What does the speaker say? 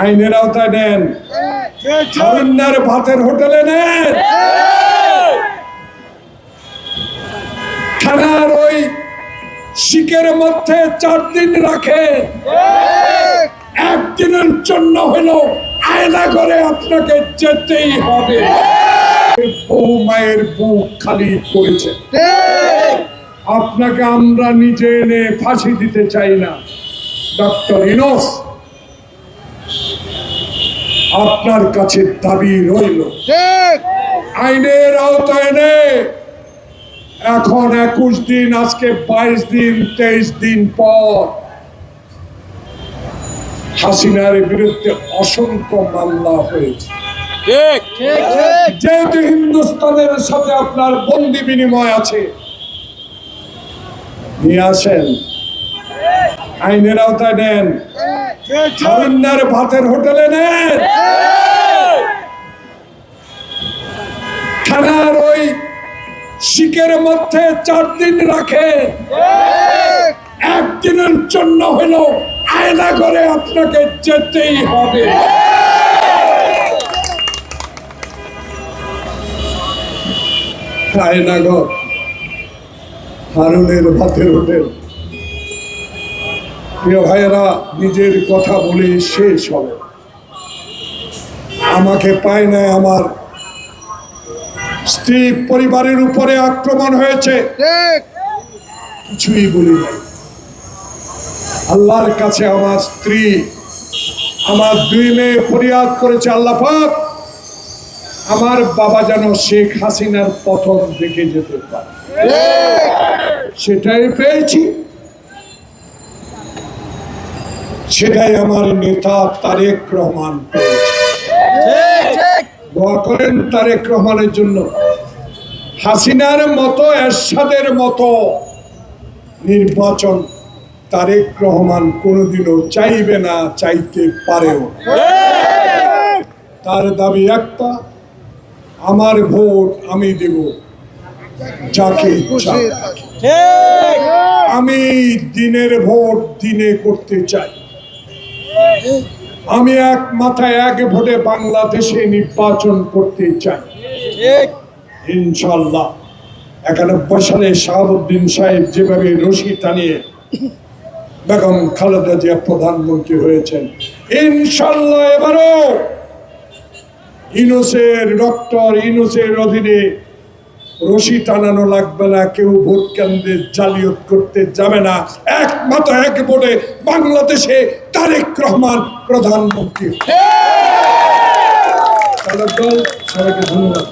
আইনের আওতায় নেন। হারুন্নার ভাতের হোটেলে নেন। থানার ওই শিকের মধ্যে চার দিন একদিনের জন্য হলো আয়না করে আপনাকে যেতেই হবে। বউ মায়ের বুক খালি করেছে। আপনাকে আমরা নিজে এনে ফাঁসি দিতে চাই না। ডক্টর ইনোস আপনার কাছে দাবি রইল। আইনের আওতায় এনে এখন একুশ দিন আজকে বাইশ দিন তেইশ দিন পর হাসিনার বিরুদ্ধে অসংখ্য মামলা হয়েছে। যেহেতু হিন্দুস্তানের সাথে আপনার বন্দি বিনিময় আছে নিয়ে আসেন। আইনের আওতায় নেন। ভাতের হোটেলে নেন থানার ওই শিকের মধ্যে চার দিন রাখে। একদিনের জন্য হলো আয়না করে আপনাকে যেতেই হবে। আয়নাগর হারুনের ভাতের হোটেল। প্রিয় ভাইয়েরা, নিজের কথা বলে শেষ হবে। আমাকে পায় না আমার স্ত্রী পরিবারের উপরে আক্রমণ হয়েছে। কিছুই বলি নাই। আল্লাহর কাছে আমার স্ত্রী আমার দুই মেয়ে ফরিয়াদ করেছে আল্লাহ পাক। আমার বাবা যেন শেখ হাসিনার পথন দেখে যেতে পারে। সেটাই পেয়েছি। সেটাই আমার নেতা তারেক রহমান পেয়েছে। দোয়া করেন তারেক রহমানের জন্য। হাসিনার মতো, এরশাদের মতো নির্বাচন তারেক রহমান কোনোদিনও চাইবে না, চাইতে পারেও তার দাবি একটা, আমার ভোট আমি দেব যাকে আমি দিনের ভোট দিনে করতে চাই। আমি এক মাথায় এক ভোটে বাংলাদেশে নির্বাচন করতে চাই। ইনশাল্লাহ একানব্বই সালে শাহাবুদ্দিন সাহেব যেভাবে রশি টানিয়ে বেগম খালেদা জিয়া প্রধানমন্ত্রী হয়েছেন ইনশাল্লাহ এবারও ইনুসের ডক্টর ইনুসের অধীনে রশি টানানো লাগবে না, কেউ ভোট কেন্দ্রে জালিয়াত করতে যাবে না। একমাত্র এক ভোটে বাংলাদেশে তারেক রহমান প্রধানমন্ত্রী সবাইকে ধন্যবাদ